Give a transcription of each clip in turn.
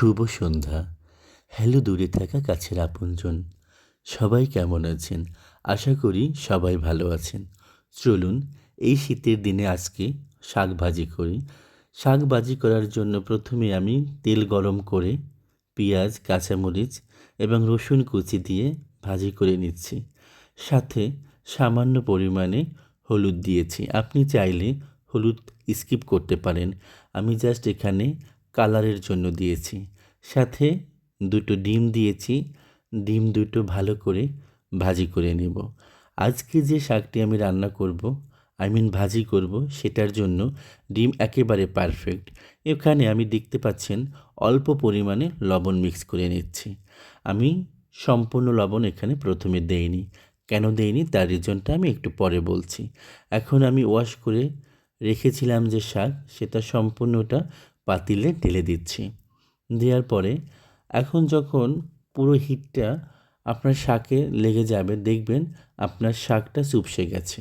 শুভ সন্ধ্যা। Hello, দূরে থাকা কাছের আপনজন। সবাই কেমন আছেন? আশা করি সবাই ভালো আছেন। চলুন, এই শীতের দিনে আজকে শাক ভাজি করি। শাক ভাজি করার জন্য প্রথমে আমি তেল গরম করে পেঁয়াজ, কাঁচামরিচ এবং রসুন কুচি দিয়ে ভাজি করে নিচ্ছি। সাথে সামান্য পরিমাণে হলুদ দিয়েছি। আপনি চাইলে হলুদ স্কিপ করতে পারেন। আমি জাস্ট এখানে কালারের জন্য দিয়েছি। সাথে দুটো ডিম দিয়েছি। ডিম দুটো ভালো করে ভাজি করে নেব। আজকে যে শাকটি আমি রান্না করব আই মিন ভাজি করব, সেটার জন্য ডিম একেবারে পারফেক্ট এখানে আমি দেখতে পাচ্ছেন অল্প পরিমাণে লবণ মিক্স করে নিচ্ছি। আমি সম্পূর্ণ লবণ এখানে প্রথমে দেইনি। কেন দেইনি? তার রিজনটা আমি একটু পরে বলছি। এখন আমি ওয়াশ করে রেখেছিলাম যে শাক, সেটা সম্পূর্ণটা পাতিলে ঢেলে দিচ্ছি। দেওয়ার পরে এখন যখন পুরো হিটটা আপনার শাকে লেগে যাবে, দেখবেন আপনার শাকটা চুপসে গেছে।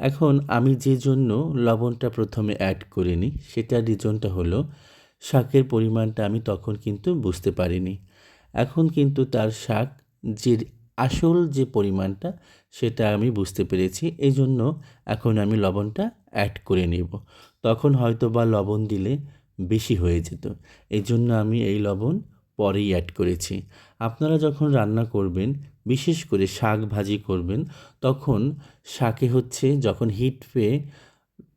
এখন আমি যে জন্য লবণটা প্রথমে অ্যাড করিনি সেটার রিজনটা হলো শাকের পরিমাণটা আমি তখন কিন্তু বুঝতে পারিনি। এখন কিন্তু তার শাক যে আসল যে পরিমাণটা, সেটা আমি বুঝতে পেরেছি। এই জন্য এখন আমি লবণটা অ্যাড করে নেব। তখন হয়তো বা লবণ দিলে বেশি হয়ে যেত। এই জন্য আমি এই লবণ পরেই অ্যাড করেছি। আপনারা যখন রান্না করবেন, বিশেষ করে শাক ভাজি করবেন, তখন শাকে হচ্ছে যখন হিট পেয়ে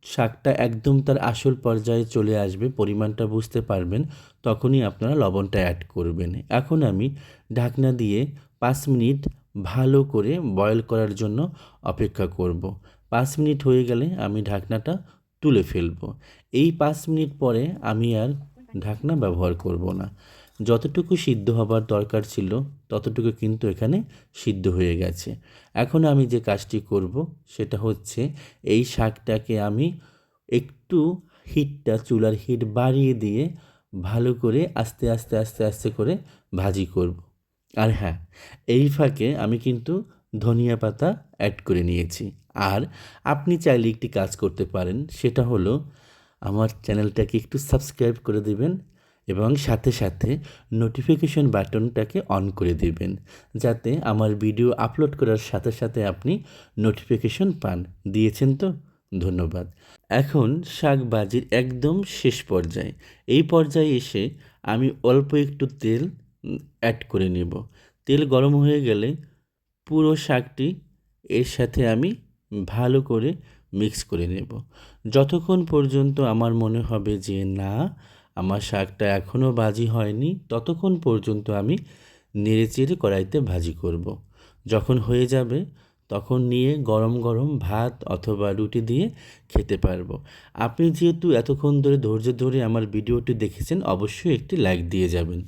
শাকটা একদম তার আসল পর্যায়ে চলে আসবে, পরিমাণটা বুঝতে পারবেন, তখনই আপনারা লবণটা অ্যাড করবেন। এখন আমি ঢাকনা দিয়ে পাঁচ মিনিট ভালো করে বয়েল করার জন্য অপেক্ষা করব। পাঁচ মিনিট হয়ে গেলে আমি ঢাকনাটা তুলে ফেলব। এই পাঁচ মিনিট পরে আমি আর ঢাকনা ব্যবহার করব না। যতটুকু সিদ্ধ হবার দরকার ছিল, ততটুকু কিন্তু এখানে সিদ্ধ হয়ে গেছে। এখন আমি যে কাজটি করব, সেটা হচ্ছে এই শাকটাকে আমি একটু হিটটা চুলার হিট বাড়িয়ে দিয়ে ভালো করে আস্তে আস্তে আস্তে আস্তে করে ভাজি করব। আর হ্যাঁ এই ফাঁকে আমি কিন্তু ধনিয়া পাতা অ্যাড করে নিয়েছি। আর আপনি চাইলে একটি কাজ করতে পারেন, সেটা হলো আমার চ্যানেলটাকে একটু সাবস্ক্রাইব করে দেবেন এবং সাথে সাথে নোটিফিকেশন বাটনটাকে অন করে দেবেন, যাতে আমার ভিডিও আপলোড করার সাথে সাথে আপনি নোটিফিকেশন পান। দিয়েছেন তো? ধন্যবাদ। এখন শাক ভাজির একদম শেষ পর্যায়ে। এই পর্যায়ে এসে আমি অল্প একটু তেল অ্যাড করে নেব। তেল গরম হয়ে গেলে পুরো শাকটি এর সাথে আমি ভালো করে মিক্স করে নেব। যতক্ষণ পর্যন্ত আমার মনে হবে যে না, আমার শাকটা এখনও ভাজি হয়নি, ততক্ষণ পর্যন্ত আমি নেড়ে চেড়ে কড়াইতে ভাজি করব। যখন হয়ে যাবে, তখন নিয়ে গরম গরম ভাত অথবা রুটি দিয়ে খেতে পারব। আপনি যেহেতু এতক্ষণ ধরে ধৈর্য ধরে আমার ভিডিওটি দেখেছেন, অবশ্যই একটি লাইক দিয়ে যাবেন।